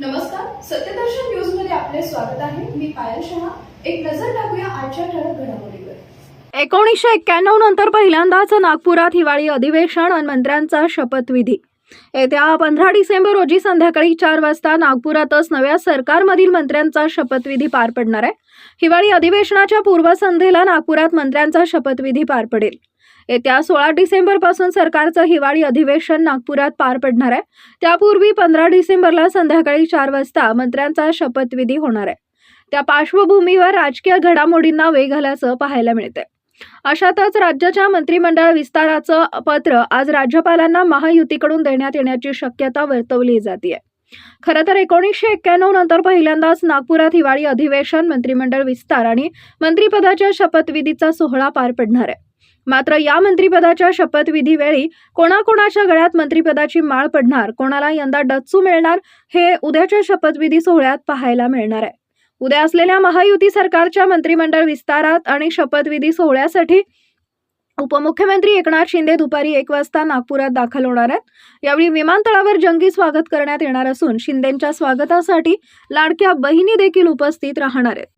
नमस्कार सत्यदर्शन न्यूजमध्ये आपले स्वागत आहे. मी पायल शहा. एक नजर टाकूया आजच्या ठळक घडामोडीवर. एकोणीसशे एक्क्याण्णव नंतर पहिल्यांदाच नागपुरात हिवाळी अधिवेशन आणि मंत्र्यांचा शपथविधी. येत्या पंधरा डिसेंबर रोजी संध्याकाळी चार वाजता नागपुरातच नव्या सरकारमधील मंत्र्यांचा शपथविधी पार पडणार आहे. हिवाळी अधिवेशनाच्या पूर्वसंध्येला नागपुरात मंत्र्यांचा शपथविधी पार पडेल. येत्या सोळा डिसेंबरपासून सरकारचं हिवाळी अधिवेशन नागपुरात पार पडणार आहे. त्यापूर्वी पंधरा डिसेंबरला संध्याकाळी चार वाजता मंत्र्यांचा शपथविधी होणार आहे. त्या पार्श्वभूमीवर राजकीय घडामोडींना वेग आल्याचं पाहायला मिळतंय. अशातच राज्याच्या मंत्रिमंडळ विस्ताराचं पत्र आज राज्यपालांना महायुतीकडून देण्यात येण्याची शक्यता वर्तवली जाते खरं तर एकोणीसशे एक्क्याण्णव नंतर पहिल्यांदाच नागपुरात हिवाळी अधिवेशन मंत्रिमंडळ विस्तार आणि मंत्रिपदाच्या शपथविधीचा सोहळा पार पडणार आहे. मात्र या मंत्रिपदाच्या शपथविधीवेळी कोणाकोणाच्या गळ्यात मंत्रिपदाची माळ पडणार कोणाला यंदा डच्चू मिळणार हे उद्याच्या शपथविधी सोहळ्यात पाहायला मिळणार आहे. उद्या असलेल्या महायुती सरकारच्या मंत्रिमंडळ विस्तारात आणि शपथविधी सोहळ्यासाठी उपमुख्यमंत्री एकनाथ शिंदे दुपारी एक वाजता नागपुरात दाखल होणार आहेत. यावेळी विमानतळावर जंगी स्वागत करण्यात येणार असून शिंदेंच्या स्वागतासाठी लाडक्या बहिणी देखील उपस्थित राहणार आहेत.